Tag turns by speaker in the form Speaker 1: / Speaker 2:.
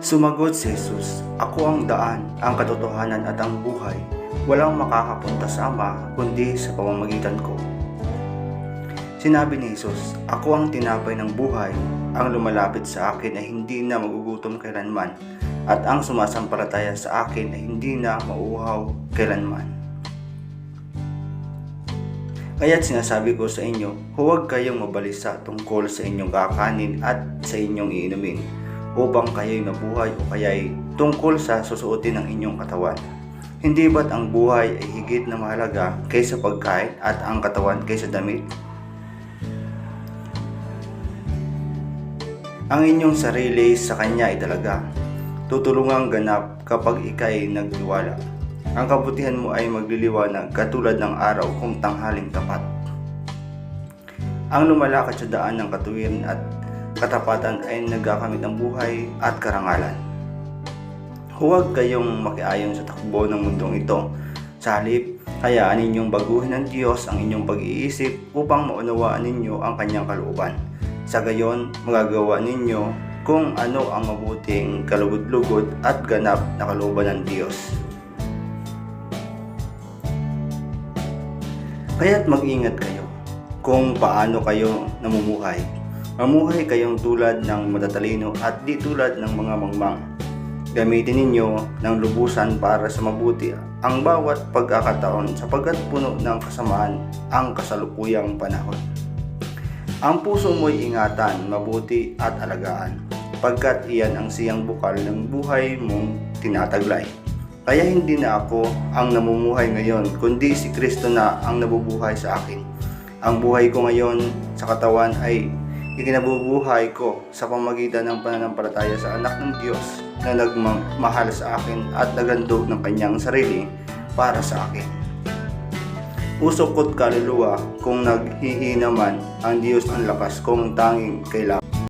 Speaker 1: Sumagot si Jesus, Ako ang daan, ang katotohanan at ang buhay. Walang makakapunta sa Ama kundi sa pamamagitan ko. Sinabi ni Jesus, Ako ang tinapay ng buhay, ang lumalapit sa akin ay hindi na magugutom kailanman, at ang sumasampalataya sa akin ay hindi na mauuhaw kailanman. Kaya't sinasabi ko sa inyo, huwag kayong mabalisa tungkol sa inyong kakanin at sa inyong iinumin, upang kayo'y mabuhay o kaya'y tungkol sa susuotin ng inyong katawan. Hindi ba't ang buhay ay higit na mahalaga kaysa pagkain at ang katawan kaysa damit? Ang inyong sarili sa Kanya ay dalaga. Tutulungang ganap kapag ikay nagtiwala. Ang kabutihan mo ay magliliwanag katulad ng araw kung tanghaling tapat. Ang lumalakad sa daan ng katuwiran at katapatan ay nagkakamit ng buhay at karangalan. Huwag kayong makiayon sa takbo ng mundong ito. Sa halip, hayaan ninyong baguhin ng Diyos ang inyong pag-iisip upang maunawaan ninyo ang kanyang kalooban. Sa gayon, magagawa ninyo kung ano ang mabuting kalugod-lugod at ganap na kalooban ng Diyos. Kaya't mag-ingat kayo kung paano kayo namumuhay. Mamuhay kayong tulad ng matatalino at di tulad ng mga mangmang. Gamitin ninyo ng lubusan para sa mabuti ang bawat pagkakataon sapagkat puno ng kasamaan ang kasalukuyang panahon. Ang puso mo'y ingatan, mabuti at alagaan, pagkat iyan ang siyang bukal ng buhay mong tinataglay. Kaya hindi na ako ang namumuhay ngayon, kundi si Kristo na ang nabubuhay sa akin. Ang buhay ko ngayon sa katawan ay ikinabubuhay ko sa pamagitan ng pananampalataya sa anak ng Diyos na nagmahal sa akin at nagandog ng kanyang sarili para sa akin. Usok ko't kaluluwa kung naghihina man ang Diyos ang lakas kong tanging kailangan.